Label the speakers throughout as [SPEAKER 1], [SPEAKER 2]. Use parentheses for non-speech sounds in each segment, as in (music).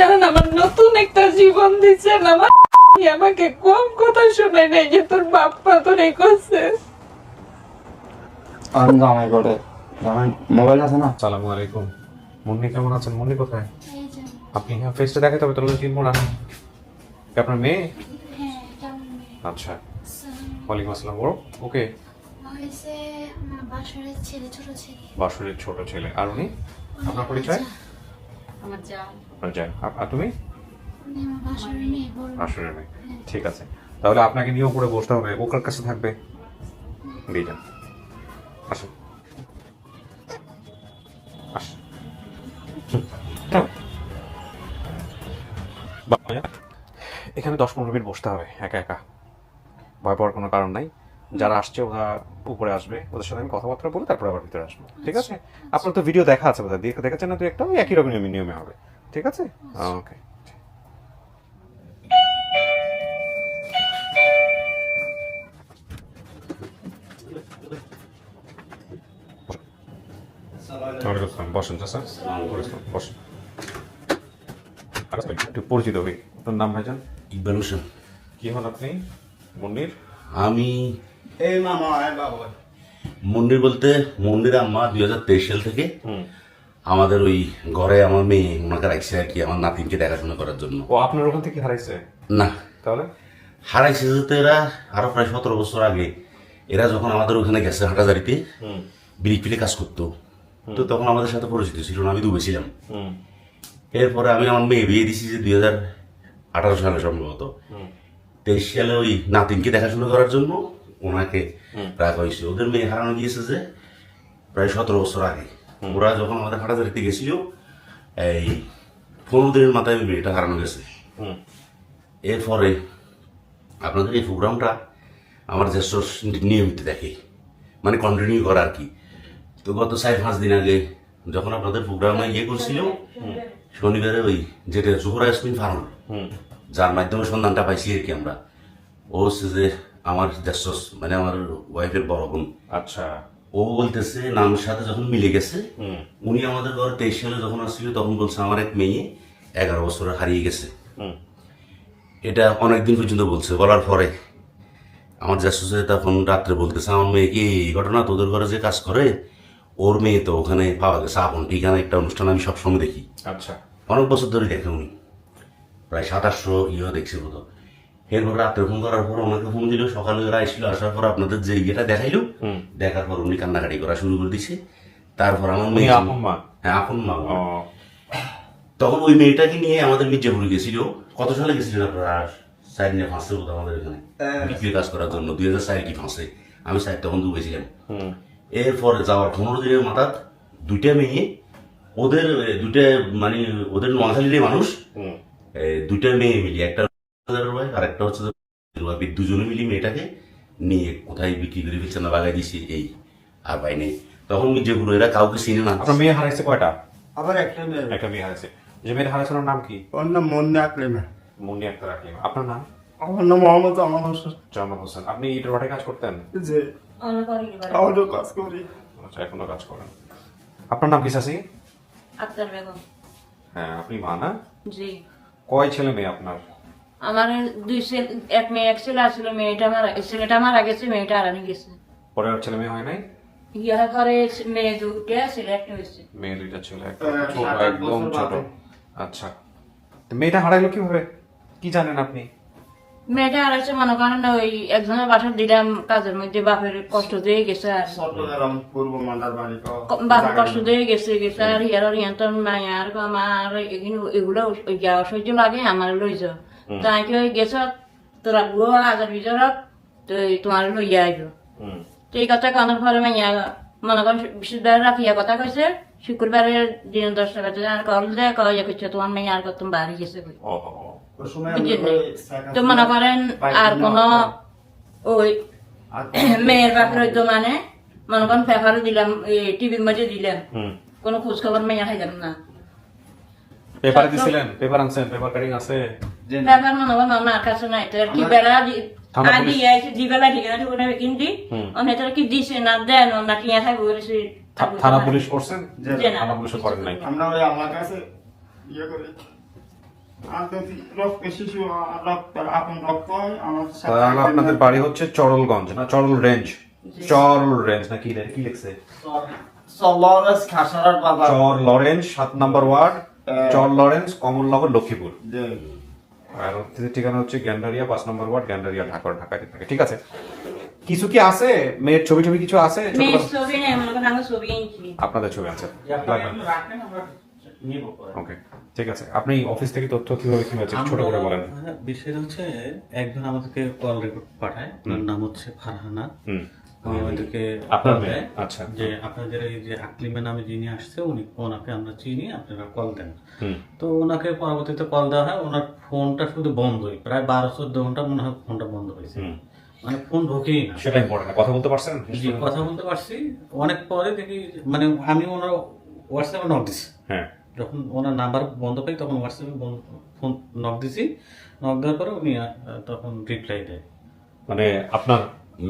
[SPEAKER 1] জানেন আমার নতুন একটা জীবন দিচ্ছেন। আমার আমাকে কম কথা শোনায় নাই যে তোর বাপ্পা তোর এই করছে।
[SPEAKER 2] আমি জামাই করে জামাই মোবাইল আছে না?
[SPEAKER 3] সালামু আলাইকুম। মুন্নি কেমন আছেন? মুন্নি কোথায়? আপনি হ্যাঁ ফেসটা দেখাতে হবে তাহলে চিনবো না আপনার মেয়ে? আচ্ছা। ওয়ালাইকুম আসসালাম বড়। ওকে।
[SPEAKER 4] হয়েছে আমার বাসরের ছেলে ছোট ছেলে।
[SPEAKER 3] বাসুরের ছোট ছেলে। আর উনি? আপনার পরিচয়?
[SPEAKER 4] আমার যা।
[SPEAKER 3] আপনার আর তুমি?
[SPEAKER 4] মেয়ে
[SPEAKER 3] ঠিক আছে। তাহলে আপনাকে নিয়ে উপরে বসতে হবে। ওকার কাছে থাকবে। দিয়ে যান। আসুন। এখানে দশ পনেরো মিনিট বসতে হবে একা একা। ভয় পাওয়ার কোনো কারণ নাই। যারা আসছে ওরা উপরে আসবে। ওদের সাথে আমি কথাবার্তা বলে তারপরে আবার ভিতরে আসব। ঠিক আছে? আপনার তো ভিডিও দেখা আছে বোধহয়। দেখে দেখাচ্ছেন না তুই একটা? ওই একই রকম নিয়মে হবে। ঠিক আছে? ওকে বসেন বসেন আচ্ছা, একটু পরিচিত হই। আপনার নাম ভাইজান?
[SPEAKER 5] ইকবাল হোসেন।
[SPEAKER 3] কি হন আপনি? মন্দির?
[SPEAKER 5] আমি
[SPEAKER 2] এই মামা
[SPEAKER 5] মন্দির বলতে মন্দির আম্মা দুই হাজার তেইশ সাল থেকে
[SPEAKER 3] হুম।
[SPEAKER 5] আমাদের ওই ঘরে আমার মেয়ে ওনাকে রাখছে আর কি আমার নাতিনকে দেখাশোনা করার জন্য।
[SPEAKER 3] ও আপনার ওখান থেকে হারাইছে?
[SPEAKER 5] না।
[SPEAKER 3] তাহলে?
[SPEAKER 5] হারাইছে যেহেতু এরা আরও প্রায় সতেরো বছর আগে এরা যখন আমাদের ওখানে গেছে হাটাজারিতে বিড়ি ফিলে কাজ করতো। তো তখন আমাদের সাথে পরিচিত ছিল না আমি দুবে ছিলাম। এরপরে আমি আমার মেয়ে বিয়ে দিছি যে দুই হাজার আঠারো সালে সম্ভবত। তেইশ সালে ওই নাতিনকে দেখাশোনা করার জন্য ওনাকে রাখা হয়েছে। ওদের মেয়ে হারানো গিয়েছে যে প্রায় সতেরো বছর আগে। ওরা যখন আমাদের হাটাজারিতে গেছিল এই পনেরো দিনের মাথায় মেয়েটা হারানো গেছে।
[SPEAKER 3] হুম।
[SPEAKER 5] এরপরে আপনাদের এই প্রোগ্রামটা আমার জ্যেষ্ঠ নিয়মিত দেখে মানে কন্টিনিউ করা আর কি। তো গত চার পাঁচ দিন আগে যখন আপনাদের প্রোগ্রামে ইয়ে করছিল শনিবারে ওই যেটা জোহরা ইয়াসমিন ফারুল
[SPEAKER 3] হুম।
[SPEAKER 5] যার মাধ্যমে সন্ধানটা পাইছি আর কি আমরা। ও হচ্ছে যে আমার জ্যেষ্ঠ মানে আমার ওয়াইফের বড় বোন।
[SPEAKER 3] আচ্ছা।
[SPEAKER 5] ও বলতেছে নামের সাথে যখন মিলে গেছে উনি আমাদের ঘরে তেইশ সালে যখন আসছিল তখন বলছে আমার এক মেয়ে এগারো বছরে হারিয়ে গেছে। এটা অনেকদিন পর্যন্ত বলছে বলার পরে আমার ছেলে তখন রাত্রে বলতেছে আমার মেয়ে কি এই ঘটনা? তোদের ঘরে যে কাজ করে ওর মেয়ে তো ওখানে পাওয়া গেছে। আপন ঠিকানা একটা অনুষ্ঠান আমি সবসময় দেখি।
[SPEAKER 3] আচ্ছা।
[SPEAKER 5] অনেক বছর ধরে দেখে উনি। প্রায় সাতাশশো ইয়ে দেখছি বোধ এরপর রাত্রে ফোন করার পর ওনাকে ফোন দিল সকালে ওরা আসছিল আসার পর আপনাদের যে ইয়েটা দেখাইলো দেখার পর উনি কান্নাকাটি করা শুরু করে দিছে। তারপর আমার মেয়ে
[SPEAKER 3] আপন মা?
[SPEAKER 5] হ্যাঁ আপন মা তখন ওই মেয়েটাকে নিয়ে আমাদের মির্জাপুরে গেছিল। কত সালে গেছিলেন আপনারা? সাইড নিয়ে ফাঁসতে বোধ আমাদের এখানে। বিক্রি কাজ করার জন্য। দুই হাজার সাইড কি ফাঁসে আমি সাইড তখন দু গেছিলাম।
[SPEAKER 3] হুম।
[SPEAKER 5] এরপরে যাওয়ার পনেরো দিনের মাথা দুইটা মেয়ে ওদের দুইটা মানে ওদের নোয়াখালীর মানুষ দুইটা মেয়ে মিলিয়ে একটা হাজার রুপায় আর একটা হচ্ছে রুপায় দুজনে মিলি মেয়েটাকে নিয়ে কোথায় বিক্রি করে ফেলছে না বাগাই দিছি এই আর পাই নেই। তখন মির্জাপুর এরা কাউকে চিনে না।
[SPEAKER 3] আপনার মেয়ে হারাইছে কয়টা?
[SPEAKER 2] আবার একটা মেয়ে
[SPEAKER 3] একটা মেয়ে হারাইছে। যে মেয়ের হারাইছে নাম কি?
[SPEAKER 2] ওর নাম মন্দি আকলিমা।
[SPEAKER 3] মুন্নি আক্তার আপনার নাম?
[SPEAKER 2] আমার নাম মোহাম্মদ আমার হোসেন।
[SPEAKER 3] জামাল হোসেন। আপনি ইটের ভাটায় কাজ করতেন?
[SPEAKER 2] যে আমারও কাজ করি।
[SPEAKER 3] আচ্ছা এখনও কাজ করেন। আপনার নাম কি চাষি
[SPEAKER 6] আক্তার বেগম।
[SPEAKER 3] হ্যাঁ আপনি মা না?
[SPEAKER 6] জি।
[SPEAKER 3] কয় ছেলে মেয়ে আপনার?
[SPEAKER 6] আমার দুই ছেলে এক মেয়ে এক ছেলে আসলে মেয়েটা মারা ছেলেটা মারা গেছে মেয়েটা হারানি গেছে।
[SPEAKER 3] পরে আর ছেলে মেয়ে হয় নাই?
[SPEAKER 6] ইয়া ঘরে মেয়ে দুটো ছেলে একটা হয়েছে।
[SPEAKER 3] মেয়ে দুইটা ছেলে একটা।
[SPEAKER 2] হ্যাঁ,
[SPEAKER 3] ছোট একদম ছোট। আচ্ছা। মেয়েটা হারাইলো কীভাবে? কি জানেন আপনি?
[SPEAKER 6] মেয়েটা হারাইছে মনে করেন না ওই একজনের বাসা দিলাম কাজের মধ্যে বাপের কষ্ট দিয়ে গেছে আর। বাপের কষ্ট দিয়ে গেছে গেছে আর ইয়ার আর ইয়ার নাই আর আমার এগুলো অসহ্য লাগে আমার লই যাও তাই কি ওই গেছ তোরা বুড়ো আজার ভিতরত তো তোমার লইয়া আইব তো এই কথা কানের পরে মাইয়া মনে করেন বৃহস্পতিবার রাখিয়া কথা কইছে শুক্রবারের দিন দশটা বাজে আর কল দেয় কল ইয়ে করছে তোমার মেয়ে আর কত বাড়ি গেছে তো মনে করেন আর কোন ওই মেয়ের ব্যাপারে হইতো মানে মনে করেন পেপারে দিলাম টিভির মধ্যে দিলাম কোনো খোঁজ খবর মেয়ে খাইলাম না
[SPEAKER 3] পেপারে দিছিলেন পেপার আনছেন পেপার কাটিং আছে
[SPEAKER 6] পেপার মনে করেন আমার কাছে নাই তো কি বেলা
[SPEAKER 3] থানা
[SPEAKER 6] আদি আইছে দি বেলা ঠিক কিনতি অনেক কি দিছে না দেন না টিয়া থাকবে
[SPEAKER 3] থানা পুলিশ করছেন থানা পুলিশও করেন নাই
[SPEAKER 2] আমরা ওই আমার কাছে ইয়ে করি
[SPEAKER 3] আপনাদের বাড়ি হচ্ছে চরলগঞ্জ না চরল রেঞ্জ চরল রেঞ্জ না কি কি লিখছে চর লরেন্স সাত নম্বর ওয়ার্ড চর লরেন্স কমলনগর লক্ষ্মীপুর আর হচ্ছে ঠিকানা হচ্ছে গ্যান্ডারিয়া পাঁচ নম্বর ওয়ার্ড গ্যান্ডারিয়া ঢাকা ঢাকায় থাকে। ঠিক আছে? কিছু কি আছে? মেয়ের ছবি ছবি কিছু আছে? আপনাদের ছবি আছে। ওকে ঠিক আছে। আপনি অফিস থেকে তথ্য কীভাবে কি হয়েছে ছোট করে বলেন।
[SPEAKER 7] আমরা- বিষয়টা হচ্ছে একজন আমাদেরকে কল রেকর্ড পাঠায়। ওনার নাম হচ্ছে ফারহানা।
[SPEAKER 3] আপনার মেয়ে? আচ্ছা।
[SPEAKER 7] যে আপনাদের এই যে আকলিমা নামে যিনি আসছে উনি ওনাকে আমরা চিনি আপনারা কল দেন। তো ওনাকে পরবর্তীতে কল দেওয়া হয় ওনার ফোনটা শুধু বন্ধই প্রায় বারো চোদ্দ ঘণ্টা মনে হয় ফোনটা বন্ধ হয়েছে। মানে ফোন ঢোকেই না।
[SPEAKER 3] সেটা ইম্পর্টেন্ট কথা বলতে পারছেন?
[SPEAKER 7] জি কথা বলতে পারছি। অনেক পরে দেখি মানে আমি ওনার হোয়াটসঅ্যাপে নক দিছি।
[SPEAKER 3] হ্যাঁ।
[SPEAKER 7] যখন ওনার নাম্বার বন্ধ পাই তখন হোয়াটসঅ্যাপে ফোন নক দিছি। নক দেওয়ার পরে উনি তখন রিপ্লাই দেয়।
[SPEAKER 3] মানে আপনার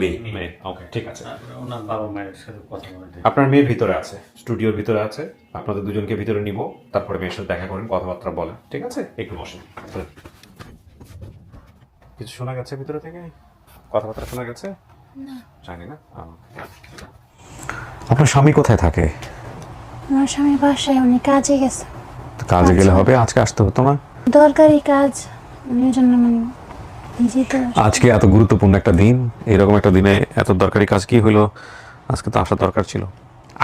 [SPEAKER 5] মেয়ে
[SPEAKER 3] মেয়ে ওকে ঠিক আছে।
[SPEAKER 7] তারপরে ওনার বাবা মায়ের সাথে কথা বলে
[SPEAKER 3] আপনার মেয়ে ভিতরে আছে স্টুডিওর ভিতরে আছে আপনাদের দুজনকে ভিতরে নিব তারপরে মেয়ের সাথে দেখা করেন কথাবার্তা বলেন ঠিক আছে? একটু বসেন কিছু শোনা গেছে ভিতরে থেকে? কথাবার্তা শোনা গেছে?
[SPEAKER 4] না।
[SPEAKER 3] জানি না আপনার স্বামী কোথায় থাকে?
[SPEAKER 4] আমার স্বামী বাসায় উনি কাজে গেছে।
[SPEAKER 3] কাজে গেলে হবে আজকে আসতে হতো না?
[SPEAKER 4] দরকারি কাজ উনি জন্য মানে
[SPEAKER 3] আজকে এত গুরুত্বপূর্ণ একটা দিন এরকম একটা দিনে এত দরকারি কাজ কি হলো আজকে তো আসা দরকার ছিল।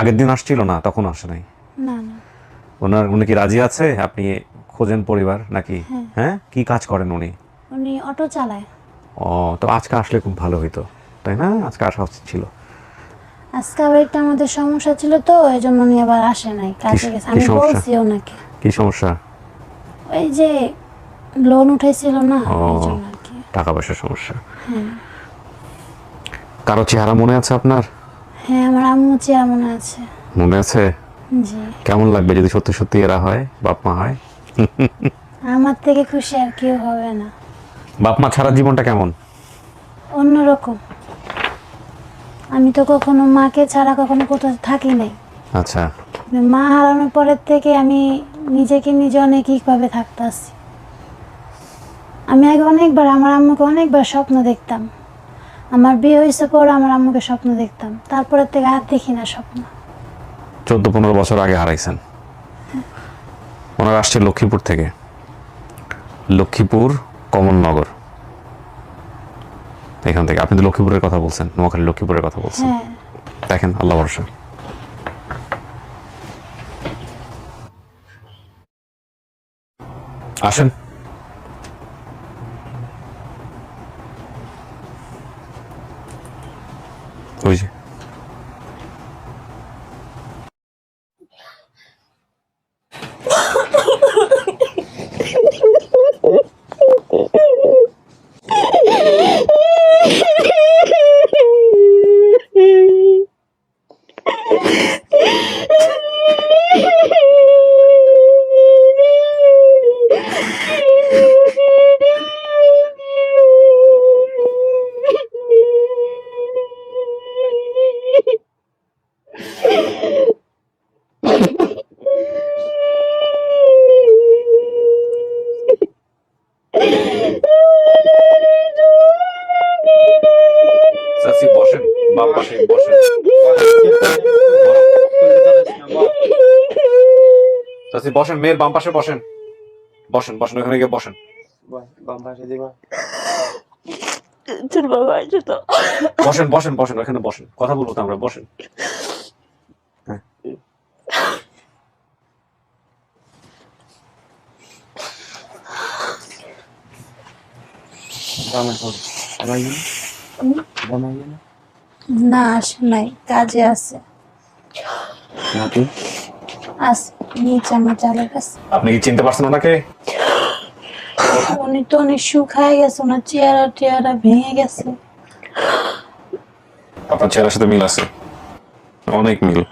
[SPEAKER 3] আগের দিন আসছিল না তখন আসে নাই। ওনার উনি কি রাজি আছে? আপনি খোঁজেন পরিবার নাকি? হ্যাঁ। কি কাজ করেন উনি?
[SPEAKER 4] উনি অটো চালায়।
[SPEAKER 3] ও তো আজকে আসলে খুব ভালো হইতো তাই না? আজকে আসা উচিত ছিল।
[SPEAKER 4] আজকে আবার একটা আমাদের সমস্যা ছিল তো এই জন্য উনি আবার আসে নাই কাজে গেছে। আমি? বলছি ওনাকে।
[SPEAKER 3] কি সমস্যা?
[SPEAKER 4] ওই যে লোন উঠাইছিল না। এই জন্য
[SPEAKER 3] টাকা পয়সার সমস্যা কারও চেহারা মনে আছে আপনার?
[SPEAKER 4] হ্যাঁ আমার আম্মু চেয়ার মনে আছে।
[SPEAKER 3] মনে আছে?
[SPEAKER 4] জি।
[SPEAKER 3] কেমন লাগবে যদি সত্যি সত্যি এরা হয় বাপ মা হয়?
[SPEAKER 4] আমার থেকে খুশি আর কেউ হবে না।
[SPEAKER 3] বাপ মা ছাড়া জীবনটা কেমন?
[SPEAKER 4] অন্যরকম। আমি তো কখনো মাকে ছাড়া কখনো কোথাও থাকি নাই।
[SPEAKER 3] আচ্ছা।
[SPEAKER 4] মা হারানোর পরের থেকে আমি নিজেকে নিজে অনেকভাবে থাকতেছি আমি আগে অনেকবার আমার আম্মুকে অনেকবার স্বপ্ন দেখতাম। আমার বিয়ে হয়েছে পর আমার আম্মুকে স্বপ্ন দেখতাম। তারপরের থেকে আর দেখি না স্বপ্ন।
[SPEAKER 3] চোদ্দ পনেরো বছর আগে হারাইছেন। ওনারা আসছে লক্ষ্মীপুর থেকে। লক্ষ্মীপুর কমলনগর। এখান থেকে। আপনি তো লক্ষ্মীপুরের কথা বলছেন নোয়াখালী লক্ষ্মীপুরের কথা বলছেন।
[SPEAKER 4] হ্যাঁ।
[SPEAKER 3] দেখেন আল্লাহ ভরসা। আসেন। বসেন মেয়ের বাম পাশে বসেন। বসেন বসেন ওখানে গিয়ে বসেন।
[SPEAKER 8] বাবা আছে তো।
[SPEAKER 3] বসেন বসেন বসেন ওখানে বসেন। কথা বলব তো আমরা বসেন। হ্যাঁ।
[SPEAKER 4] না আসে নাই কাজে আছে। আছে। নিচে আমার চালের কাছে।
[SPEAKER 3] আপনি কি চিনতে পারছেন ওনাকে?
[SPEAKER 4] উনি তো অনেক শুকায় গেছে ওনার চেহারা টেয়ারা ভেঙে গেছে।
[SPEAKER 3] আপনার চেহারার সাথে মিল আছে? অনেক মিল।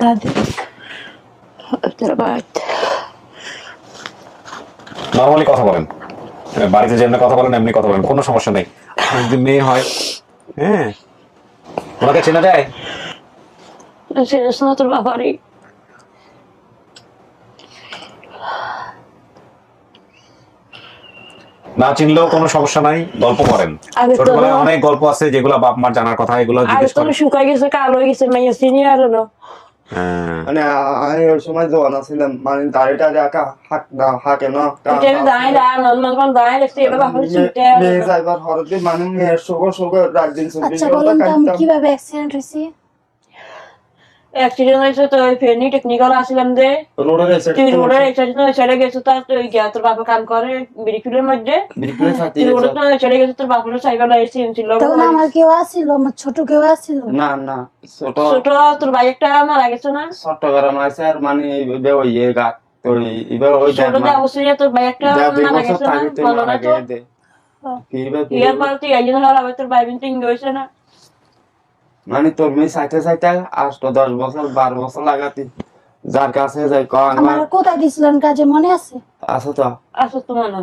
[SPEAKER 4] দাদি
[SPEAKER 8] বাবা
[SPEAKER 3] নর্মালি কথা বলেন। হ্যাঁ, বাড়িতে যেমনি কথা বলেন এমনি কথা বলেন কোনো সমস্যা নেই। যদি মেয়ে হয় হ্যাঁ। ওনাকে চেনা যায়?
[SPEAKER 8] চেস না তোর বাবারই
[SPEAKER 3] না চিনলেও কোনো সমস্যা নাই গল্প করেন। ছোটবেলায় অনেক গল্প আছে যেগুলো বাপ মার জানার কথা এগুলো জিজ্ঞেস
[SPEAKER 8] শুকাই গেছে কালো হয়ে গেছে মাইয়া সিনিয়র হলো।
[SPEAKER 3] হ্যাঁ।
[SPEAKER 2] মানে আমি ওই সময় জোয়ান মানে দাড়িটা রাখা হাক না হাকে না মানে শোক
[SPEAKER 4] অ্যাক্সিডেন্ট হয়েছে
[SPEAKER 8] তো ওই ফেনি টেকনিক্যাল আসলাম
[SPEAKER 2] রোডের
[SPEAKER 8] রোডের গেছে তার ওই গিয়া তোর বাবা কাম করে বিরিকুলের মধ্যে।
[SPEAKER 2] বিরিকুলে থাকতে
[SPEAKER 8] রোডে তো ছেড়ে গেছে তোর বাপের সাইকেল এসে ছিল
[SPEAKER 4] তখন আমার কেউ আসছিল আমার ছোট কেউ আসছিল
[SPEAKER 2] না না ছোট।
[SPEAKER 8] ছোট তোর ভাই একটা মারা গেছে না?
[SPEAKER 2] চট্টগ্রাম আছে আর মানে ওই গাত এবার ওই
[SPEAKER 8] ছোট যে অবশ্যই তোর ভাই একটা মারা গেছে না? বলো না তো। ইয়ার পর তুই একজন আবার তোর ভাই বোন হয়েছে না?
[SPEAKER 2] মানে তোর মেয়ে সাইতে সাইতে আষ্ট দশ বছর বারো বছর লাগাতি। যার কাছে যাই ক
[SPEAKER 4] আমার কোথায় দিছিলেন কাজে? মনে আছে?
[SPEAKER 2] আছে তো।
[SPEAKER 8] আসো তো মনে।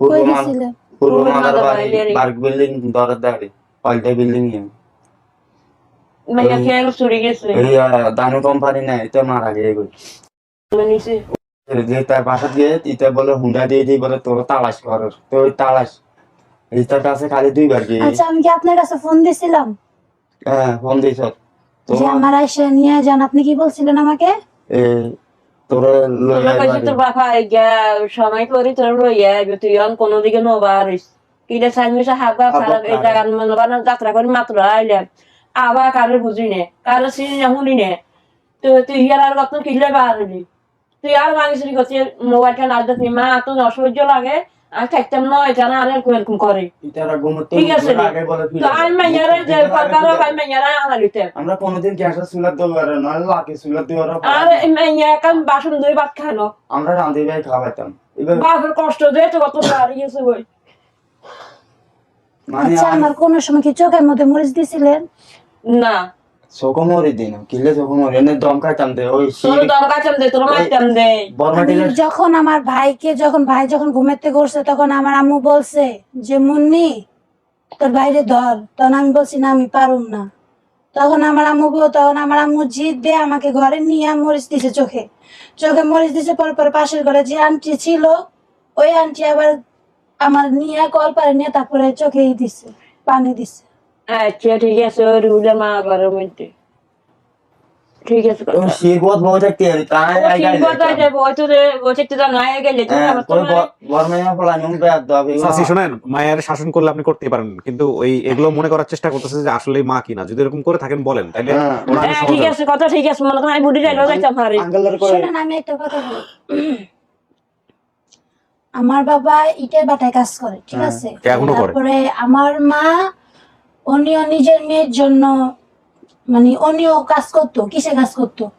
[SPEAKER 2] পূর্ব
[SPEAKER 4] কই দিছিলেন
[SPEAKER 2] পূর্ব
[SPEAKER 8] পূর্ব
[SPEAKER 2] মাদার বাড়ি। পার্ক বিল্ডিং দরের দাঁড়ি পাল্টে বিল্ডিং
[SPEAKER 8] মাইয়া খেয়াল চুরি গেছে।
[SPEAKER 2] এই দানু কোম্পানি নাই এটা মারা গিয়ে গই যে তার বাসা দিয়ে ইটা বলে হুন্ডা দিয়ে দিই বলে তোর তালাশ কর তো ওই তালাশ এইটার কাছে খালি দুইবার গিয়ে।
[SPEAKER 4] আচ্ছা আমি কি আপনার কাছে ফোন দিছিলাম?
[SPEAKER 2] হ্যাঁ ফোন দিছ তো
[SPEAKER 4] যে আমার এসে নিয়ে যান আপনি কি বলছিলেন আমাকে?
[SPEAKER 2] এই তোর
[SPEAKER 8] তোমরা কইছি তোর বাপা সময় করি তোর লইয়া তুই কোনো দিকে নবার কিলে সাইমিসা হাবা খারাপ এই জায়গা মানে যাত্রা করে মাত্র আইলাম আবার কারও বুঝি নে কারও চিনি না শুনি নে তো তুই হিয়ার আর কত বাড়লি? তুই আর ভাঙিছিলি কত? মোবাইলটা না মা তো অসহ্য লাগে। আর খাইতাম না এটা না আর এরকম করে। ঠিক আছে মাইয়ারে যে মাইয়ারে
[SPEAKER 2] আমরা কোনোদিন গ্যাসের চুলার নয় লাকি চুলার দেওয়ার
[SPEAKER 8] আর মাইয়া বাসন দুই ভাত খানো
[SPEAKER 2] আমরা রাঁধি ভাই খাওয়াইতাম।
[SPEAKER 8] বাপের কষ্ট দিয়ে তো কত দাঁড়িয়েছে বই
[SPEAKER 2] মানে
[SPEAKER 4] আচ্ছা আমার কোন সময় কি চোখের মধ্যে মরিচ দিছিলেন?
[SPEAKER 8] না।
[SPEAKER 2] চোখ দিন কিলে এনে দে ওই
[SPEAKER 8] তোর দে তোর মাইতাম দে
[SPEAKER 2] বর্মাটি
[SPEAKER 4] আমি যখন আমার ভাইকে যখন ভাই যখন ঘুমেতে তখন আমার আম্মু বলছে যে মুন্নি তোর বাইরে ধর। তখন আমি বলছি না আমি পারুম না। তখন আমার আম্মু তখন আমার আম্মু জিদ দিয়ে আমাকে ঘরে নিয়ে মরিচ দিছে চোখে। চোখে মরিচ দিছে পর পর পাশের ঘরে যে আন্টি ছিল ওই আন্টি আবার আমার নিয়ে কল পারে নিয়ে তারপরে চোখেই দিছে পানি দিছে।
[SPEAKER 8] আচ্ছা ঠিক আছে মা ঘরের মধ্যে ঠিক আছে
[SPEAKER 2] থাকতে আই গাই নিম দাবি
[SPEAKER 3] শোনেন মায়ের শাসন করলে আপনি করতে পারেন কিন্তু ওই এগুলো মনে করার চেষ্টা করতেছে যে আসলে মা কিনা। যদি এরকম করে থাকেন বলেন তাইলে
[SPEAKER 2] হ্যাঁ,
[SPEAKER 3] সহজ
[SPEAKER 8] ঠিক আছে কথা ঠিক আছে মনে করেন আমি বুড়ি যাইলেও যাইতাম হারি
[SPEAKER 2] আঙ্কেলের
[SPEAKER 4] আমি একটা কথা বলি। আমার বাবা ইটের বাটায় কাজ করে ঠিক আছে? তারপরে আমার মা উনিও নিজের মেয়ের জন্য মানে উনিও কাজ করতো কিসে কাজ করতো?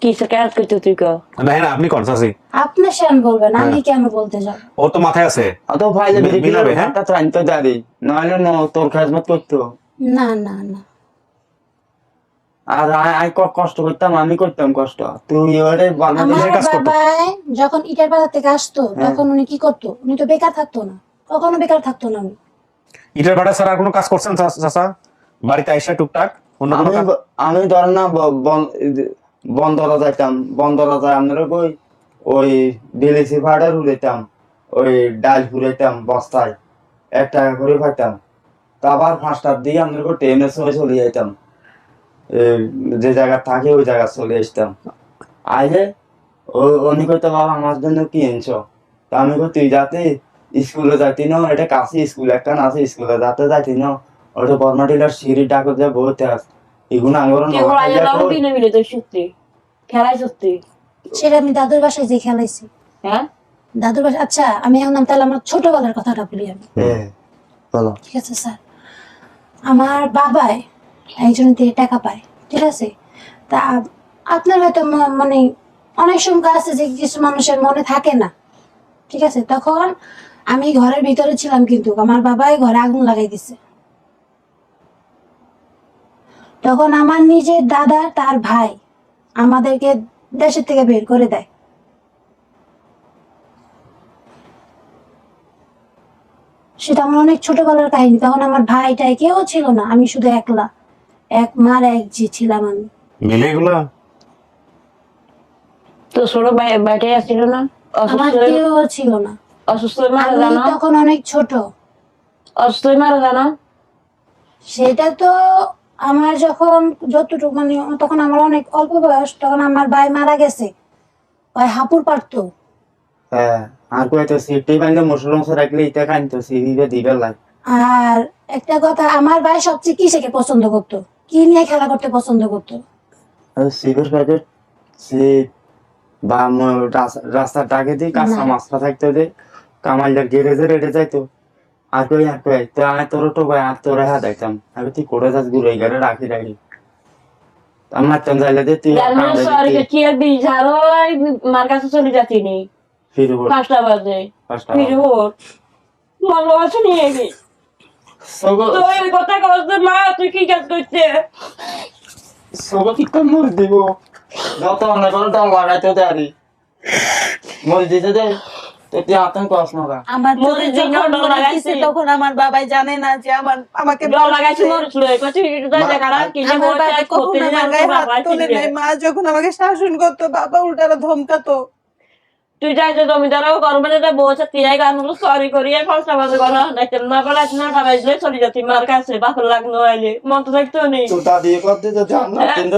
[SPEAKER 8] কি কাজ করতে তুই কো?
[SPEAKER 3] না না আপনি কোন চাচি?
[SPEAKER 4] আপনি সেন বলবেন আমি
[SPEAKER 3] হ্যাঁ।
[SPEAKER 4] কেন বলতে যাব?
[SPEAKER 3] ওর তো মাথায় আছে।
[SPEAKER 2] অত ভাইলে
[SPEAKER 3] মি-
[SPEAKER 2] বিরিকুলের
[SPEAKER 3] মিলাবে, হ্যাঁ?
[SPEAKER 2] ভাতটা চাইতে জানি নাহলে ন তোর খেজমত করতো।
[SPEAKER 4] না না না।
[SPEAKER 2] আর আই আই কষ্ট করতাম আমি করতাম কষ্ট। তুই এবারে বাংলাদেশে
[SPEAKER 3] কাজ করতো?
[SPEAKER 4] যখন ইটার বাজার থেকে আসতো তখন উনি কি করতো? উনি তো বেকার থাকতো না। কখনো বেকার থাকতো না উনি।
[SPEAKER 3] ইটের ভাড়া ছাড়া আর কোনো কাজ করছেন চাচা? বাড়িতে আইসা টুকটাক? অন্য কোনো
[SPEAKER 2] আমি
[SPEAKER 3] কাজ?
[SPEAKER 2] আমি ধর না ব- বন- বন্দরা যাইতাম। বন্দরা যাই আমরা কই? ওই ডিলিসি ভাড়া উড়াইতাম ওই ডাল ফুরাইতাম বস্তায় এক টাকা করে পাইতাম। তা আবার পাঁচটার দিকে আমরা কই ট্রেনের সময় চলে যাইতাম। যে জায়গা থাকে ওই জায়গা চলে আসতাম। আইলে ও উনি কইতে বাবা আমার জন্য কি এনেছ? তা আমি তুই যাতে? স্কুলে যাইতি না এটা কাছে স্কুল একটা না আছে স্কুলে যাতে যাইতি না ওটা বর্মাটিলার সিঁড়ি ডাকত যা আস এগুলো
[SPEAKER 8] সত্যি। খেলাই সত্যি।
[SPEAKER 4] সেটা আমি দাদুর বাসায় যে খেলাইছি।
[SPEAKER 8] হ্যাঁ?
[SPEAKER 4] দাদুর বাসায় আচ্ছা আমি এখন তাহলে আমার ছোটবেলার কথাটা বলি আমি।
[SPEAKER 2] বলো।
[SPEAKER 4] ঠিক আছে স্যার। আমার বাবাই একজন দিয়ে টাকা পায় ঠিক আছে? তা আপনার হয়তো মানে অনেক সংখ্যা আছে যে কিছু মানুষের মনে থাকে না। ঠিক আছে? তখন আমি ঘরের ভিতরে ছিলাম কিন্তু আমার বাবাই ঘরে আগুন লাগাই দিছে। তখন আমার নিজের দাদা তার ভাই আমাদেরকে দেশের থেকে বের করে দেয়। সেটা আমার অনেক ছোটবেলার কাহিনী। তখন আমার ভাইটাই কেউ ছিল না আমি শুধু একলা। এক মার এক জি ছিলাম আমি।
[SPEAKER 3] মিলে
[SPEAKER 8] তো ছোট ভাই বাইটাই আসছিল না?
[SPEAKER 4] আমার
[SPEAKER 8] অসুস্থ
[SPEAKER 4] কেউ ছিল না।
[SPEAKER 8] অসুস্থ হয়ে মারা জানো?
[SPEAKER 4] তখন অনেক ছোট।
[SPEAKER 8] অসুস্থ হয়ে মারা জানো?
[SPEAKER 4] সেটা তো আমার যখন যতটুকু মানে তখন আমার অনেক অল্প বয়স তখন আমার ভাই মারা গেছে। ভাই হাপুর পারতো।
[SPEAKER 2] হ্যাঁ আর রাখলে সিভিবে দিবে লাই
[SPEAKER 4] আর একটা কথা আমার ভাই সবচেয়ে কিসেকে পছন্দ করতো? কি নিয়ে খেলা করতে পছন্দ করতো?
[SPEAKER 2] সিভির প্যাকেট সে বা রাস্তার ডাকে দিয়ে কাঁচা মাছটা থাকতে দে কামাইলার গ্যারেজে রেডে যাইতো আর কই আর কই তো আমি তোর তো ভাই আর তোর হ্যাঁ দেখতাম আমি তুই করে যাস গেলে রাখি রাখি। আমার তো যাইলে দে তুই
[SPEAKER 8] সরি কি আর বিঝারো মার কাছে চলে যাতি নি
[SPEAKER 2] ফিরে বল
[SPEAKER 8] পাঁচটা বাজে। ফিরে ওর ভালোবাসা নিয়ে গে
[SPEAKER 2] সগো
[SPEAKER 8] তো এই কথা কষ্ট মা তুই কি কাজ করছে
[SPEAKER 2] সগো কি তো মুর দিব? যত অনেক দম লাগাইতে দেরি মুর দিতে দে না।
[SPEAKER 1] আমার। তখন আমার বাবাই জানে না যে আমার আমাকে মা যখন আমাকে শাসন করতো বাবা উল্টারা ধমকাতো।
[SPEAKER 8] তুই যাই যে জমিদারও করবে না বলছে তিয়াই গান হলো সরি করি আর পাঁচটা বাজে করা না পারে নটা বাজলে চলে যাচ্ছি মার কাছে বাপের লাগনো আইলে মন তো দেখতো নেই।
[SPEAKER 2] তো তা দিয়ে করতে যদি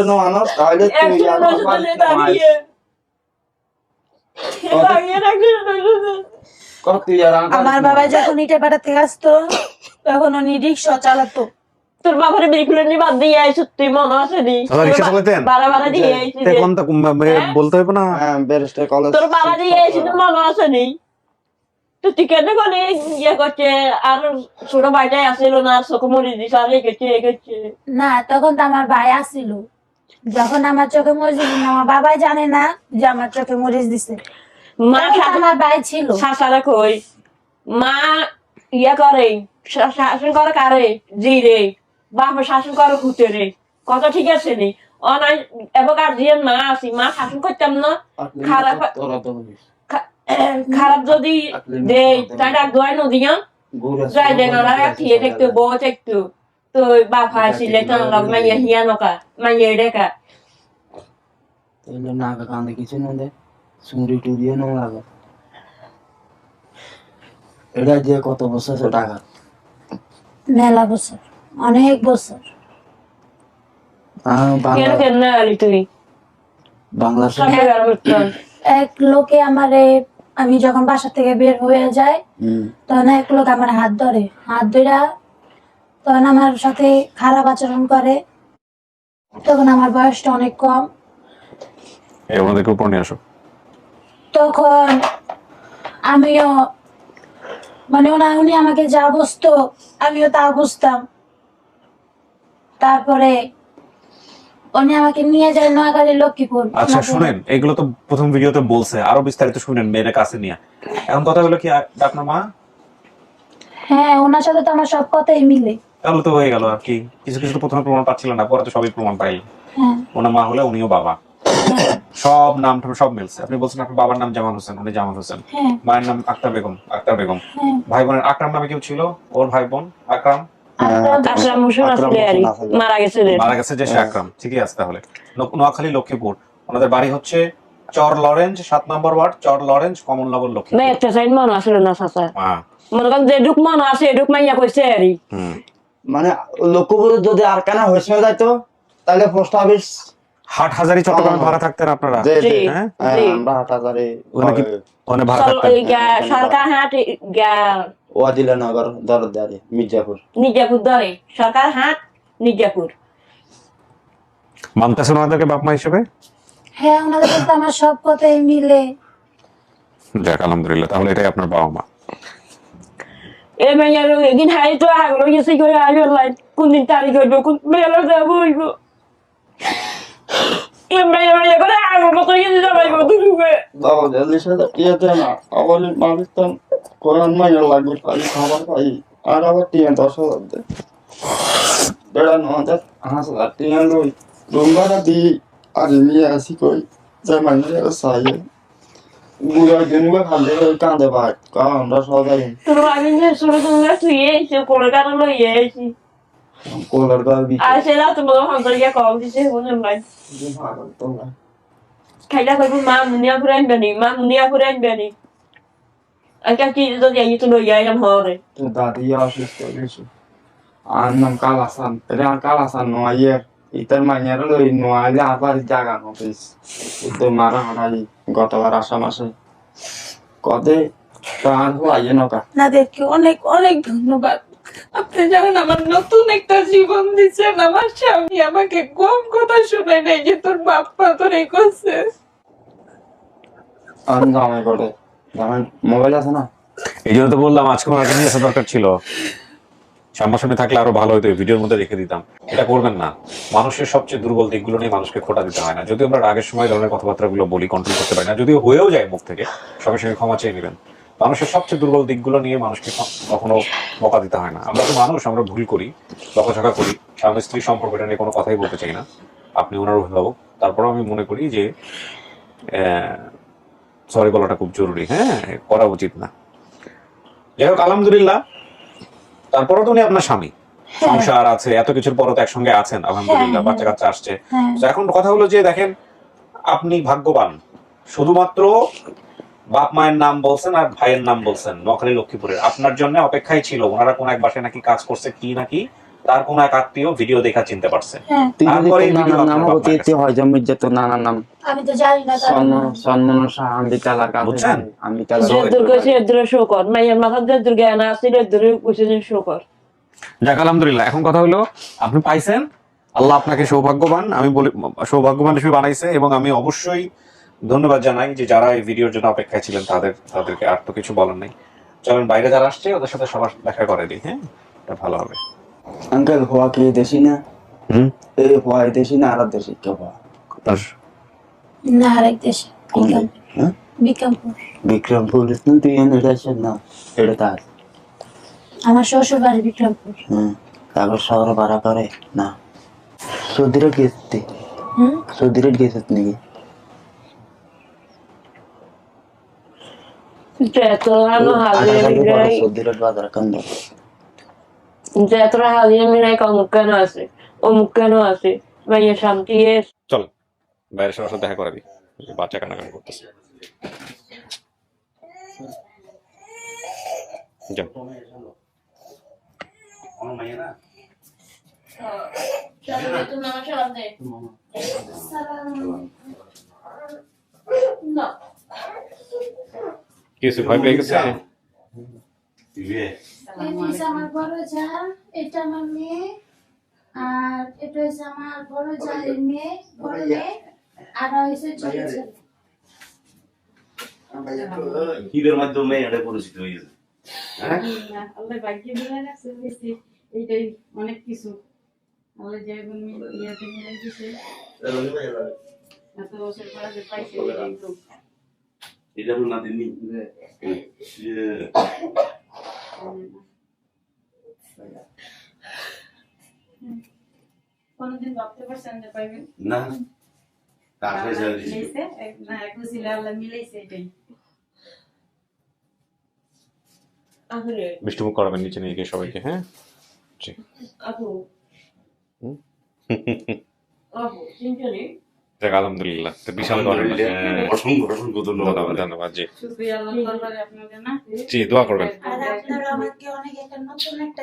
[SPEAKER 2] নো আনস তাহলে তুই
[SPEAKER 8] একশো
[SPEAKER 2] আর
[SPEAKER 8] দশ
[SPEAKER 2] বাবা
[SPEAKER 8] জনে
[SPEAKER 2] মার
[SPEAKER 8] দাঁড়িয়ে দাঁড়িয়ে রাখছি
[SPEAKER 2] কর তুই আর আমার
[SPEAKER 1] আমার বাবা যখন ইটে পাঠাতে আসতো তখন উনি রিক্সা চালাতো।
[SPEAKER 8] তোর বাবার বিরিকুলে নি বাদ দিয়ে আইছ তুই মনে আছে নি?
[SPEAKER 3] দাদা, রিকশা চালাতেন?
[SPEAKER 8] বারা বারা দিয়ে আইছি যে।
[SPEAKER 3] এখন তো বলতে হবে না।
[SPEAKER 2] হ্যাঁ ব্যারিস্টার কলেজ
[SPEAKER 8] তোর বাবা দিয়ে আইছি তোর মনে আছে নি? তো তুই কেন কোনে ইয়ে করছে? আর ছোট ভাইটাই আসিল না চোখ মরি আর
[SPEAKER 4] না তখন তো আমার ভাই আসছিল যখন আমার চোখে মরিচ দিছে আমার বাবাই জানে না যে আমার চোখে মরিচ দিছে।
[SPEAKER 8] মা
[SPEAKER 4] আমার ভাই ছিল।
[SPEAKER 8] শাসারে কই? মা ইয়ে করে শাসন করে কারে? জি রে। বাপ শাসন করে খুঁতে রে। কথা ঠিক আছে নি? অনাই এবার গার্জিয়ান মা আছি মা শাসন করতাম না। খারাপ (clears throat) খারাপ যদি দে তাই ডাক দোয়াই নদিয়া। যাই দে না ঠিয়ে দেখতো বউ দেখতো তো বাপ আসিলে তো লগ মাইয়া হিয়া নকা মাইয়া ডেকা
[SPEAKER 2] তাহলে নাগা কান্দে কিছু না দে সুরি টুরিয়ে না লাগে এটা দিয়ে কত বছর টাকা
[SPEAKER 4] মেলা বছর অনেক বছর এক লোকে আমারে আমি যখন বাসা থেকে বের হয়ে যাই তখন এক লোক আমার হাত ধরে হাত ধরে তখন আমার সাথে খারাপ আচরণ করে। তখন আমার বয়সটা অনেক কম।
[SPEAKER 3] এই উপর নিয়ে আসো।
[SPEAKER 4] তখন আমিও মানে ওনা উনি আমাকে যা বুঝতো আমিও তা বুঝতাম। তারপরে উনি আমাকে নিয়ে যায় নোয়াখালী লক্ষ্মীপুর।
[SPEAKER 3] আচ্ছা শুনেন এগুলো তো প্রথম ভিডিওতে বলছে। আরও বিস্তারিত শুনেন মেয়ের কাছে নিয়ে। এখন কথা হলো কি আপনার মা?
[SPEAKER 4] হ্যাঁ ওনার সাথে তো আমার সব কথাই মিলে।
[SPEAKER 3] তাহলে তো হয়ে গেল আর কি। কিছু কিছু প্রথমে প্রমাণ পাচ্ছিল না পরে তো সবই প্রমাণ পাই
[SPEAKER 4] হ্যাঁ।
[SPEAKER 3] ওনার মা হলে উনিও বাবা। সব নাম টাম সব মিলছে। আপনি বলছেন আপনার বাবার নাম জামাল হোসেন উনি জামাল হোসেন।
[SPEAKER 4] হ্যাঁ।
[SPEAKER 3] মায়ের নাম আক্তার বেগম আক্তার বেগম।
[SPEAKER 4] হ্যাঁ।
[SPEAKER 3] ভাই বোনের আকরাম নামে কেউ ছিল? ওর ভাই বোন আকরাম?
[SPEAKER 8] মারা গেছে
[SPEAKER 3] মারা গেছে যে সে আকরাম। ঠিকই আছে তাহলে। নোয়াখালী লক্ষ্মীপুর। ওনাদের বাড়ি হচ্ছে চর লরেঞ্জ সাত নম্বর ওয়ার্ড চর লরেঞ্জ কমলনগর
[SPEAKER 8] না
[SPEAKER 3] লক্ষ্মীপুর।
[SPEAKER 8] একটা সাইড মনে আসলে না চাচা
[SPEAKER 3] হ্যাঁ
[SPEAKER 8] মনে করেন যে ডুক মনে আছে ডুক মাইয়া কইছে আরি
[SPEAKER 3] হুম।
[SPEAKER 2] মানে লক্ষ্যপুরে যদি আর কেন হয়েছে যাইতো তাহলে পোস্ট অফিস
[SPEAKER 3] হাট হাজারি চট্টগ্রামে ভাড়া থাকতেন আপনারা? হ্যাঁ?
[SPEAKER 2] হ্যাঁ, আমরা
[SPEAKER 3] ওখানে ভাড়া থাকতেন?
[SPEAKER 8] সরকার হাট গা-
[SPEAKER 2] ওয়াদিলা নগর দরদারি মির্জাপুর।
[SPEAKER 8] নিজাপুর ধরে সরকার হাট নিজাপুর
[SPEAKER 3] মানতেছেন ওনাদেরকে বাপ মা হিসেবে?
[SPEAKER 4] হ্যাঁ ওনাদের সাথে আমার সব কথাই মিলে।
[SPEAKER 3] যাক আলহামদুলিল্লাহ তাহলে এটাই আপনার বাবা মা।
[SPEAKER 8] এ মাইয়ার একদিন হাই তো আগলো গেছে করে আগে লাইন কোন দিন তারিখ হইব কোন মেলা যাব হইব এ মাইয়া মাইয়া করে আগলো মতো গেছে যাবাইব দুপুরে
[SPEAKER 2] বাবা জলদি সাথে টিয়া দেয় না আবার পাকিস্তান কোরআন মাইয়া লাগবে খালি খাবার খাই আর আবার টিয়া দশ হাজার দেয় বেড়া ন হাজার পাঁচ হাজার টিয়া লই রুম ভাড়া দিই আর নিয়ে আসি কই যে মানুষের সাইয়ে বুড়া জেনুকে খান্দে ওই কাঁদে ভাই। কারণ আমরা সবাই
[SPEAKER 8] তোর আগে যে ছোট তোমরা শুয়ে এসে করে কারণ লইয়ে এসি
[SPEAKER 2] কোলার গাবি
[SPEAKER 8] আর সেটা তোমার হন্তর গিয়ে কম দিছে বুঝলাম ভাই খাইলা কইব মা মুনিয়া ফুরে আনবে মা মুনিয়া ফুরে আনবে নি। কি যদি আমি তো লইয়া আইলাম হরে
[SPEAKER 2] দাদি অসুস্থ বেশি। আর নাম কালাসান। আর কালাসান নয় ইতার মাইয়ার লই নয় আবার জাগা নটিস তো মারা হারাই গতবার আসা মাসে কদে তার হইয়ে নকা
[SPEAKER 1] আপনাদেরকে অনেক অনেক ধন্যবাদ আপনি জানেন আমার নতুন একটা জীবন দিচ্ছেন আমার স্বামী আমাকে কম কথা শোনায় নাই যে তোর বাপ্পা তোর এই করছে
[SPEAKER 2] আর জামাই করে জামাই মোবাইল আছে না
[SPEAKER 3] এই জন্য তো বললাম আজকে আমার দরকার ছিল সামনাসামনি থাকলে আরও ভালো হতো ভিডিওর মধ্যে রেখে দিতাম। এটা করবেন না। মানুষের সবচেয়ে দুর্বল দিকগুলো নিয়ে মানুষকে খোটা দিতে হয় না। যদি আমরা আগের সময় ধরনের কথাবার্তাগুলো বলি কন্ট্রোল করতে পারি না, যদিও হয়েও যায় মুখ থেকে, সঙ্গে সঙ্গে ক্ষমা চেয়ে নেবেন। মানুষের সবচেয়ে দুর্বল দিকগুলো নিয়ে মানুষকে কখনো বকা দিতে হয় না। আমরা তো মানুষ, আমরা ভুল করি বকাঝকা করি, স্বামী স্ত্রী সম্পর্কটা নিয়ে কোনো কথাই বলতে চাই না। আপনি ওনার অভিভাবক। তারপরেও আমি মনে করি যে সরি বলাটা খুব জরুরি। হ্যাঁ করা উচিত না। যাই হোক, আলহামদুলিল্লাহ তারপরও তো উনি আপনার স্বামী। সংসার আছে এত কিছুর পরও তো একসঙ্গে আছেন আলহামদুলিল্লাহ বাচ্চা কাচ্চা আসছে।
[SPEAKER 4] হ্যাঁ।
[SPEAKER 3] তো এখন কথা হলো যে দেখেন আপনি ভাগ্যবান। শুধুমাত্র বাপ মায়ের নাম বলছেন আর ভাইয়ের নাম বলছেন নোয়াখালী লক্ষ্মীপুরের আপনার জন্য অপেক্ষাই ছিল ওনারা কোন এক বাসায় নাকি কাজ করছে কি নাকি তার কোন এক আত্মীয় ভিডিও দেখা চিনতে পারছে।
[SPEAKER 4] হ্যাঁ।
[SPEAKER 3] তারপরে ভিডিও
[SPEAKER 2] নাম হয় নানার নাম।
[SPEAKER 4] আমি তো জানি না
[SPEAKER 2] আমি কাছে
[SPEAKER 3] বুঝছেন?
[SPEAKER 2] আমি তালার
[SPEAKER 8] যে দূর কইছে এর শো কর। মাইয়ের মাথার যে দূর জ্ঞান আছে এর দূরে কইছে যে শো কর।
[SPEAKER 3] যাক আলহামদুলিল্লাহ। এখন কথা হলো আপনি পাইছেন আল্লাহ আপনাকে সৌভাগ্যবান। আমি বলি সৌভাগ্যবান হিসেবে বানাইছে এবং আমি অবশ্যই ধন্যবাদ জানাই যে যারা এই ভিডিওর জন্য অপেক্ষায় ছিলেন তাদের তাদেরকে আর তো কিছু বলার নেই। চলেন বাইরে যারা আসছে ওদের সাথে সবার দেখা করে দিই হ্যাঁ? এটা ভালো হবে।
[SPEAKER 2] আঙ্কেল হওয়া কি দেশি না?
[SPEAKER 3] হুম?
[SPEAKER 2] এই হওয়া দেশি না আর দেশি? কে হওয়া
[SPEAKER 4] না আরেক দেশে।
[SPEAKER 2] কোন
[SPEAKER 4] বিক্রমপুর? বিক্রমপুর।
[SPEAKER 2] বিক্রমপুর? না তুই এনে যাচ্ছেন না এটা তার।
[SPEAKER 4] আমার শ্বশুর বাড়ি বিক্রমপুর।
[SPEAKER 2] হুম তারপর শহর ভাড়া করে না। সৌদি রেট গেছে
[SPEAKER 4] হুম?
[SPEAKER 2] সৌদি রেট গেছে নাকি?
[SPEAKER 8] যে তোরা নো হাজিয়ে মিলাই
[SPEAKER 2] সৌদি বাজার কেন
[SPEAKER 8] যে তোরা হাজিয়ে মিলাই অমুক কেন আছে অমুক কেন আছে। মাইয়ের শান্তি এস।
[SPEAKER 3] চল বাইরে সবার সাথে দেখা করে দিই এই যে বাচ্চা কান্নাকাটি করতেছে। যাও কি হয়েছে? ভয় পেয়ে গেছে?
[SPEAKER 4] এটা আমার বড় যা এটা আমার মেয়ে আর এটা হচ্ছে আমার বড় জায়ের মেয়ে বড় মেয়ে আর হচ্ছে ছোট ছেলে।
[SPEAKER 5] ঈদের মাধ্যমে এটা পরিচিত হয়ে? গেছে হ্যাঁ
[SPEAKER 9] আল্লাহ ভাগ্যে মিলাই রাখছে এইটাই অনেক কিছু। আল্লাহ যে এখন ইয়াতে মিলাই দিছে এত বছর পরে যে পাইছে
[SPEAKER 5] এটা নি।
[SPEAKER 9] কোনোদিন ভাবতে পারছেন যে পাইবেন?
[SPEAKER 5] না তার
[SPEAKER 9] আল্লাহ
[SPEAKER 5] পয়সা দিছি।
[SPEAKER 9] মিলাইছে? এক- না এক ছিল মিলাইছে এটাই।
[SPEAKER 3] মিষ্টি মুখ করাবেন নিচে নিয়ে গিয়ে সবাইকে হ্যাঁ?
[SPEAKER 8] আপু
[SPEAKER 3] হুম?
[SPEAKER 8] আপু চিন্তানি
[SPEAKER 3] যাক আলহামদুলিল্লাহ তো বিশাল।
[SPEAKER 5] অসংখ্য অসংখ্য ধন্যবাদ
[SPEAKER 3] জি
[SPEAKER 9] শুক্রিয়া আল্লাহ দরবারে আপনাদের না
[SPEAKER 3] জি দোয়া করবেন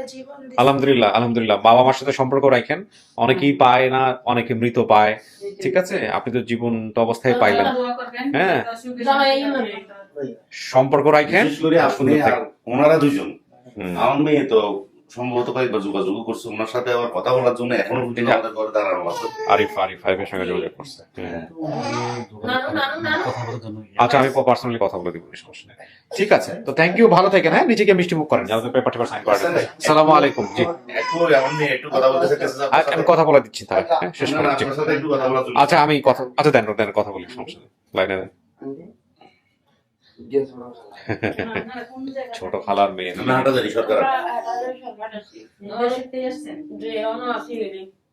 [SPEAKER 4] জীবন
[SPEAKER 3] আলহামদুলিল্লাহ আলহামদুলিল্লাহ বাবা মার সাথে সম্পর্ক রাখেন অনেকেই পায় না অনেকে মৃত পায়। ঠিক আছে? আপনি তো জীবন্ত অবস্থায় পাইলেন। হ্যাঁ। সম্পর্ক রাখেন
[SPEAKER 5] ওনারা দুজন। আমার মেয়ে তো সম্ভবত কয়েকবার যোগাযোগ করছে। ওনার সাথে আবার কথা বলার জন্য এখনও পর্যন্ত আমাদের ঘরে দাঁড়ানো আছে।
[SPEAKER 3] আরিফ আরিফ আরিফের সঙ্গে যোগাযোগ করছে।
[SPEAKER 7] বলার জন্য
[SPEAKER 3] আচ্ছা আমি পার্সোনালি কথা বলে দিব সমস্যা ঠিক আছে তো থ্যাংক ইউ ভালো থাকেন হ্যাঁ? নিজেকে মিষ্টি মুখ করেন। যাতে পেপার টেপার সাইন করে দেন। সালামু আলাইকুম জি।
[SPEAKER 5] একটু কথা বলতে
[SPEAKER 3] আমি কথা বলে দিচ্ছি তাহলে হ্যাঁ, শেষ করে আচ্ছা আমি কথা আচ্ছা দেন দেন কথা বলি সমস্যা লাইনে দেন। (laughs) ছোট খালার মেয়ে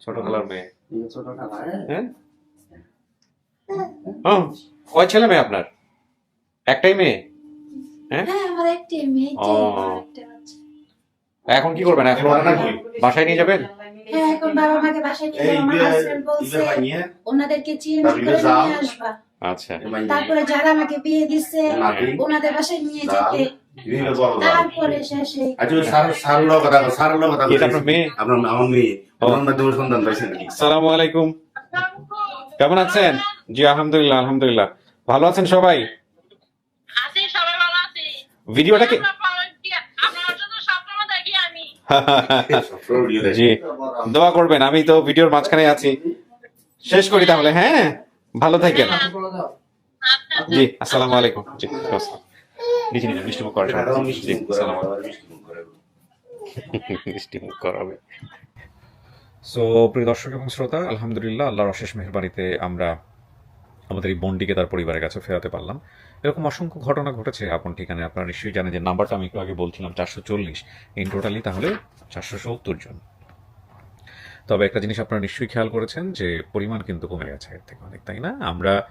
[SPEAKER 3] ছোট খালার মেয়ে। হ্যাঁ। ও, কয় ছেলে মেয়ে আপনার? একটাই মেয়ে? হ্যাঁ?
[SPEAKER 4] হ্যাঁ।
[SPEAKER 3] এখন কি করবেন? এখন বাসায় নিয়ে যাবেন?
[SPEAKER 4] হ্যাঁ এখন বাবা মাকে বাসায় নিয়ে
[SPEAKER 5] এই
[SPEAKER 4] আমার হাজবেন্ড বলছে ওনাদেরকে চিরমির করে নিয়ে আসবা।
[SPEAKER 3] আচ্ছা।
[SPEAKER 4] তারপরে যারা আমাকে বিয়ে দিচ্ছে ওনাদের বাসায় নিয়ে যেতে।
[SPEAKER 3] কেমন আছেন? জি আলহামদুলিল্লাহ আলহামদুলিল্লাহ। ভালো আছেন সবাই?
[SPEAKER 10] আছি সবাই ভালো আছি।
[SPEAKER 3] ভিডিওটা কি। জি দোয়া করবেন আমি তো ভিডিওর মাঝখানে আছি। শেষ করি তাহলে হ্যাঁ? ভালো থাকেন। জি আসসালামু আলাইকুম। জি নিচে নিচে মিষ্টি মুখ করা জি আসসালামু আলাইকুম।
[SPEAKER 5] মিষ্টি মুখ করে।
[SPEAKER 3] মিষ্টি মুখ করাবে। সো প্রিয় দর্শক এবং শ্রোতা আলহামদুলিল্লাহ আল্লাহর অশেষ মেহরবানিতে আমরা আমাদের এই বন্ডিকে তার পরিবারের কাছে ফেরাতে পারলাম। এরকম অসংখ্য ঘটনা ঘটেছে আপন ঠিকানায়। আপনারা নিশ্চয়ই জানেন যে নাম্বারটা আমি একটু আগে বলছিলাম চারশো চল্লিশ। ইন টোটালি তাহলে চারশো সত্তর জন। তবে একটা জিনিস আপনারা নিশ্চয়ই খেয়াল করেছেন যে পরিমাণ কিন্তু কমে গেছে এর থেকে অনেক তাই না? আমরা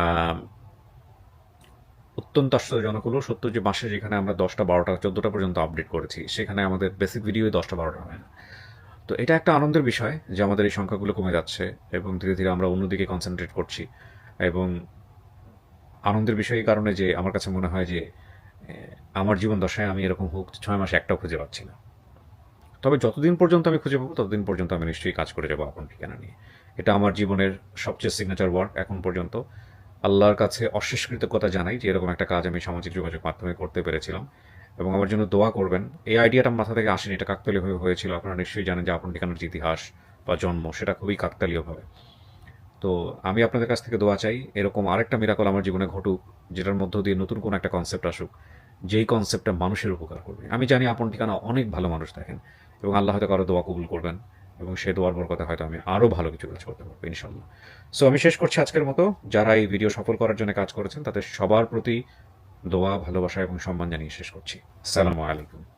[SPEAKER 3] আম, অত্যন্ত আশ্চর্যজনক হলো সত্য যে মাসে যেখানে আমরা দশটা বারোটা চোদ্দোটা পর্যন্ত আপডেট করেছি সেখানে আমাদের বেসিক ভিডিও দশটা বারোটা হয় না। তো এটা একটা আনন্দের বিষয় যে আমাদের এই সংখ্যাগুলো কমে যাচ্ছে এবং ধীরে ধীরে আমরা অন্যদিকে কনসেন্ট্রেট করছি এবং আনন্দের বিষয় এই কারণে যে আমার কাছে মনে হয় যে আমার জীবন দশায় আমি এরকম হোক ছয় মাসে একটাও খুঁজে পাচ্ছি না। তবে যতদিন পর্যন্ত আমি খুঁজে পাবো, ততদিন পর্যন্ত আমি নিশ্চয়ই কাজ করে যাব আপন ঠিকানা নিয়ে। এটা আমার জীবনের সবচেয়ে সিগনেচার ওয়ার্ক এখন পর্যন্ত। আল্লাহর কাছে অশেষ কৃতজ্ঞতা জানাই যে এরকম একটা কাজ আমি সামাজিক যোগাযোগ মাধ্যমে করতে পেরেছিলাম এবং আমার জন্য দোয়া করবেন। এই আইডিয়াটা মাথা থেকে আসেনি, এটা কাকতালীয় হয়ে হয়েছিল। আপনারা নিশ্চয়ই জানেন যে আপন ঠিকানার যে ইতিহাস বা জন্ম, সেটা খুবই কাকতালীয়ভাবে। তো আমি আপনাদের কাছ থেকে দোয়া চাই, এরকম আরেকটা মিরাকল আমার জীবনে ঘটুক, যেটার মধ্য দিয়ে নতুন কোনো একটা কনসেপ্ট আসুক, যেই কনসেপ্টটা মানুষের উপকার করবে। আমি জানি আপন ঠিকানা অনেক ভালো মানুষ দেখেন। এবং আল্লাহ হয়তো কারও দোয়া কবুল করবেন এবং সে দোয়ার বরকতে হয়তো আমি আরও ভালো কিছু কাজ করতে পারব ইনশাল্লাহ সো আমি শেষ করছি আজকের মতো। যারা এই ভিডিও সফল করার জন্য কাজ করেছেন, তাদের সবার প্রতি দোয়া, ভালোবাসা এবং সম্মান জানিয়ে শেষ করছি। সালামু আলাইকুম।